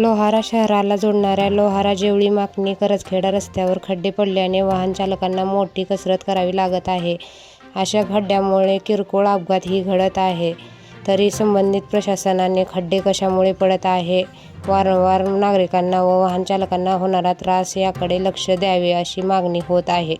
लोहारा शहराला जोडणाऱ्या लोहारा जेवळी माकणी करजखेडा रस्त्यावर खड्डे पडल्याने वाहन चालकांना मोठी कसरत करावी लागत आहे. अशा खड्ड्यामुळे किरकोळ अपघातही घडत आहे. तरी संबंधित प्रशासनाने खड्डे कशामुळे पडत आहे वारंवार नागरिकांना व वाहन चालकांना होणारा त्रास याकडे लक्ष द्यावे अशी मागणी होत आहे.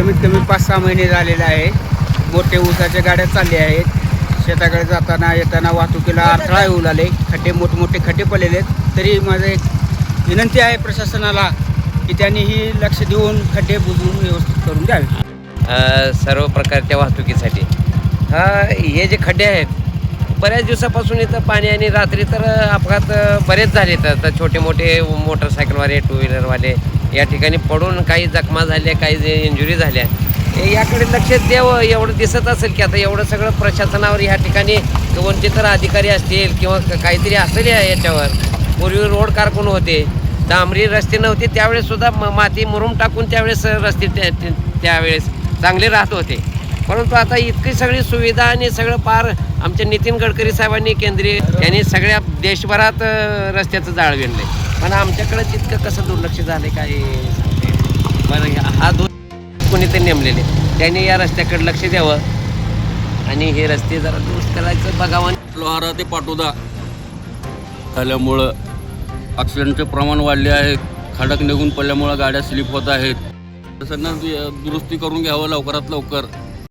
कमीत कमी पाच सहा महिने झालेले आहे. मोठे ऊसाच्या गाड्या चालल्या आहेत. शेताकडे जाताना येताना वाहतुकीला अडथळा येऊ लागले. खड्डे मोठमोठे खड्डे पडलेले आहेत. तरी माझं एक विनंती आहे प्रशासनाला की त्यांनी ही लक्ष देऊन खड्डे बुजवून व्यवस्थित करून द्यावे सर्व प्रकारच्या वाहतुकीसाठी. हा हे जे खड्डे आहेत बऱ्याच दिवसापासून इथं पाणी आणि रात्री तर अपघात बरेच झाले. तर तर छोटे मोठे मोटरसायकलवाले टू व्हीलरवाले या ठिकाणी पडून काही जखमा झाल्या काही इंजुरी झाल्या. याकडे लक्ष द्यावं एवढं दिसत असेल की आता एवढं सगळं प्रशासनावर ह्या ठिकाणी कोणते तर अधिकारी असतील किंवा काहीतरी असेल या- याच्यावर. पूर्वी रोड कारकून होते? डांबरी रस्ते नव्हते त्यावेळेस सुद्धा म- माती मुरुम टाकून त्यावेळेस रस्ते त्यावेळेस चांगले राहत होते. परंतु आता इतकी सगळी सुविधा आणि सगळं पार आमच्या नितीन गडकरी साहेबांनी केंद्रीय यांनी सगळ्या देशभरात रस्त्याचं जाळ विणलंय. पण आमच्याकडे तितकं कसं दुर्लक्ष झालं काय बरं हा दोन कोणीतरी नेमलेले. त्यांनी या रस्त्याकडे लक्ष द्यावं. आणि हे रस्ते जरा दुरुस्त करायचं बघावं. लोहारा ते पाटोदा. झाल्यामुळं ॲक्सिडेंटचे प्रमाण वाढले आहे. खडक निघून पडल्यामुळं गाड्या स्लिप होत आहेत. तसं दुरुस्ती करून घ्यावं लवकरात लवकर.